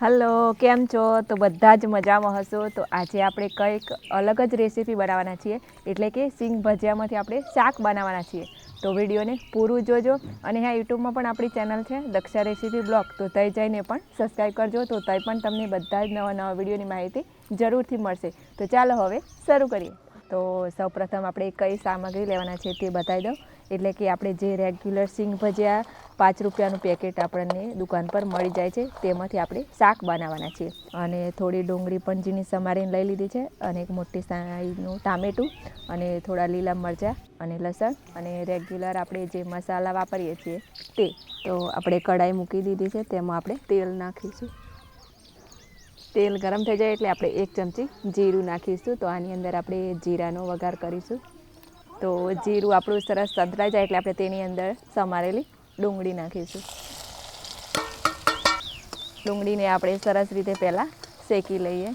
Hello, કેમ છો? તો બધા જ મજામાં હશો. તો આજે આપણે કંઈક અલગ જ રેસીપી બનાવવાના છીએ. એટલે કે સિંગ ભજીયામાંથી આપણે શાક બનાવવાના છીએ. તો વિડીયોને પૂરું જોજો. અને હા, યુટ્યુબમાં પણ આપણી ચેનલ છે, દક્ષા રેસીપી બ્લોગ તો તઈ જઈને પણ સબસ્ક્રાઈબ કરજો. તો તઈ પણ તમને બધા જ નવા નવા વિડીયોની માહિતી જરૂરથી મળશે. તો ચાલો હવે શરૂ કરીએ. તો સૌપ્રથમ આપણે કઈ સામગ્રી લેવાના છે તે બતાવી દઉં. એટલે કે આપણે જે રેગ્યુલર સિંગ ભજીયા પાંચ રૂપિયાનું પેકેટ આપણને દુકાન પર મળી જાય છે, તેમાંથી આપણે શાક બનાવવાના છીએ. અને થોડી ડુંગળી પણ ઝીણી સમારીને લઈ લીધી છે અને એક મોટી સાઈઝનું ટામેટું અને થોડા લીલા મરચાં અને લસણ અને રેગ્યુલર આપણે જે મસાલા વાપરીએ છીએ તે. તો આપણે કઢાઈ મૂકી દીધી છે, તેમાં આપણે તેલ નાખીશું. તેલ ગરમ થઈ જાય એટલે આપણે એક ચમચી જીરું નાખીશું. તો આની અંદર આપણે જીરાનો વઘાર કરીશું. તો જીરું આપણું સરસ સંતરાઈ જાય એટલે આપણે તેની અંદર સમારેલી ડુંગળી નાખીશું. ડુંગળીને આપણે સરસ રીતે પહેલાં શેકી લઈએ.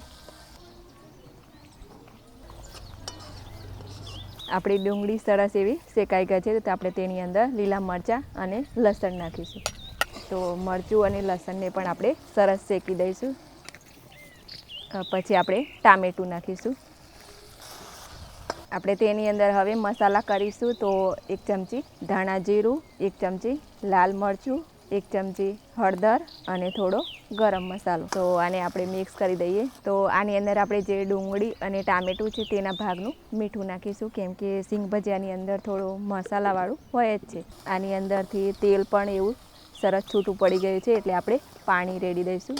આપણી ડુંગળી સરસ એવી શેકાઈ ગઈ છે, તો આપણે તેની અંદર લીલા મરચાં અને લસણ નાખીશું. તો મરચું અને લસણને પણ આપણે સરસ શેકી દઈશું. પછી આપણે ટામેટું નાખીશું. આપણે તેની અંદર હવે મસાલા કરીશું તો એક ચમચી ધાણા જીરું, એક ચમચી લાલ મરચું, એક ચમચી હળદર અને થોડો ગરમ મસાલો. તો આને આપણે મિક્સ કરી દઈએ. તો આની અંદર આપણે જે ડુંગળી અને ટામેટું છે તેના ભાગનું મીઠું નાખીશું, કેમ કે સિંગ ભજીયાની અંદર થોડું મસાલાવાળું હોય જ છે. આની અંદરથી તેલ પણ એવું સરસ છૂટું પડી ગયું છે, એટલે આપણે પાણી રેડી દઈશું.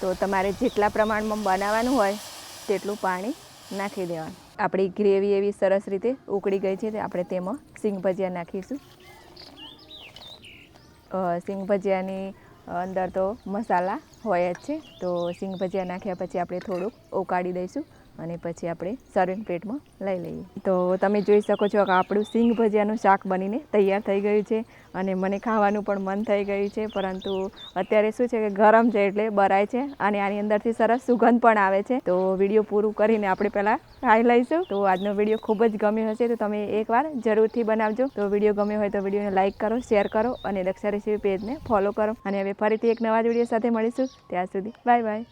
તો તમારે જેટલા પ્રમાણમાં બનાવવાનું હોય તેટલું પાણી નાખી દેવાનું. આપણી ગ્રેવી એવી સરસ રીતે ઉકળી ગઈ છે, આપણે તેમાં સિંગ ભજીયા નાખીશું. સિંગ ભજીયાની અંદર તો મસાલા હોય જ છે, તો સિંગ ભજીયા નાખ્યા પછી આપણે થોડુંક ઉકાળી દઈશું. અને પછી આપણે સર્વિંગ પ્લેટમાં લઈ લઈએ. તો તમે જોઈ શકો છો કે આપણું સિંગ ભજીયાનું શાક બનીને તૈયાર થઈ ગયું છે અને મને ખાવાનું પણ મન થઈ ગયું છે, પરંતુ અત્યારે શું છે કે ગરમ છે એટલે બરાય છે અને આની અંદરથી સરસ સુગંધ પણ આવે છે. તો વીડિયો પૂરું કરીને આપણે પહેલાં ખાઈ લઈશું. તો આજનો વીડિયો ખૂબ જ ગમ્યો હશે તો તમે એકવાર જરૂરથી બનાવજો. તો વીડિયો ગમ્યો હોય તો વિડીયોને લાઇક કરો, શેર કરો અને દક્ષા રેસીપી પેજને ફોલો કરો. અને હવે ફરીથી એક નવા જ વીડિયો સાથે મળીશું. ત્યાં સુધી બાય બાય.